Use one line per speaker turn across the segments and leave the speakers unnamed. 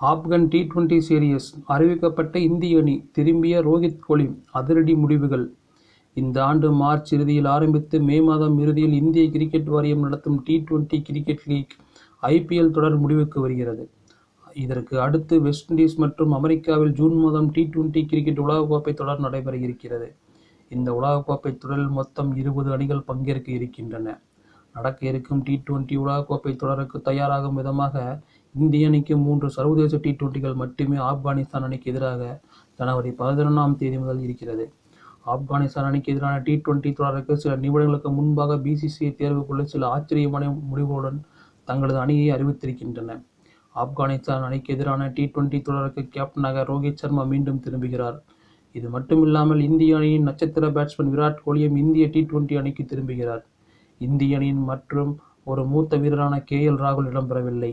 Afghan T twenty serious அறிவிக்கப்பட்ட இந்திய அணி திரும்பிய ரோஹித் கோலி அதிரடி முடிவுகள் இந்த ஆண்டு மார்ச் இறுதியில் ஆரம்பித்து மே மாதம் இறுதியில் இந்திய கிரிக்கெட் வாரியம் நடத்தும் T twenty cricket league IPL தொடர் முடிவுக்கு வருகிறது. இதற்கு அடுத்து வெஸ்ட் இண்டீஸ் மற்றும் அமெரிக்காவில் ஜூன் மாதம் டி டுவெண்டி கிரிக்கெட் உலகக்கோப்பை தொடர் நடைபெற இருக்கிறது. இந்த உலகக்கோப்பை தொடரில் மொத்தம் இருபது அணிகள் பங்கேற்க இருக்கின்றன. நடக்க இருக்கும் டி டுவெண்டி உலகக்கோப்பை தொடருக்கு தயாராகும் விதமாக இந்திய அணிக்கு மூன்று சர்வதேச டி டுவெண்டிகள் மட்டுமே ஆப்கானிஸ்தான் அணிக்கு எதிராக ஜனவரி பதினொன்றாம் தேதி முதல் இருக்கிறது. ஆப்கானிஸ்தான் அணிக்கு எதிரான டி டுவெண்டி தொடருக்கு சில நிமிடங்களுக்கு முன்பாக பிசிசிஐ தேர்வுக்குள்ள சில ஆச்சரியமான முடிவுகளுடன் தங்களது அணியை அறிவித்திருக்கின்றன. ஆப்கானிஸ்தான் அணிக்கு எதிரான டி டுவெண்டி தொடருக்கு கேப்டனாக ரோஹித் சர்மா மீண்டும் திரும்புகிறார். இது மட்டுமில்லாமல் இந்திய அணியின் நட்சத்திர பேட்ஸ்மேன் விராட் கோலியும் இந்திய டி டுவெண்டி அணிக்கு திரும்புகிறார். இந்திய அணியின் மற்றும் ஒரு மூத்த வீரரான கே. எல். ராகுல் இடம்பெறவில்லை.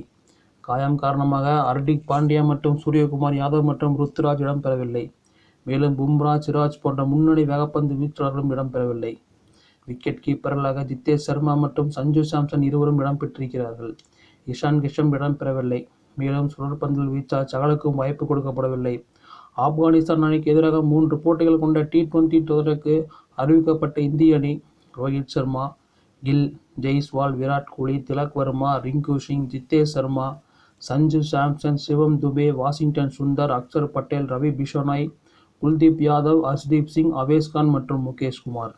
காயம் காரணமாக ஹர்திக் பாண்டியா மற்றும் சூரியகுமார் யாதவ் மற்றும் ருத்ராஜ் இடம்பெறவில்லை. மேலும் பும்ரா சிராஜ் போன்ற முன்னணி வேகப்பந்து வீச்சாளர்களும் இடம்பெறவில்லை. விக்கெட் கீப்பர்களாக ஜித்தேஷ் சர்மா மற்றும் சஞ்சு சாம்சன் இருவரும் இடம்பெற்றிருக்கிறார்கள். இஷான் கிஷன் இடம்பெறவில்லை. மேலும் சுழற்பந்தில் வீச்சா சகலுக்கும் வாய்ப்பு கொடுக்கப்படவில்லை. ஆப்கானிஸ்தான் அணிக்கு எதிராக மூன்று போட்டிகள் கொண்ட டி டுவெண்டி தொடருக்கு அறிவிக்கப்பட்ட இந்திய அணி ரோஹித் சர்மா கில் ஜெய்ஸ்வால் விராட் கோலி திலக் வர்மா ரிங்கு சிங் ஜித்தேஷ் சர்மா சஞ்சு சாம்சன் சிவம் துபே வாஷிங்டன் சுந்தர் அக்சர் பட்டேல் ரவி பிஷோனாய் குல்தீப் யாதவ் ஹர்ஷ்தீப் சிங் அவேஸ்கான் மற்றும் முகேஷ் குமார்.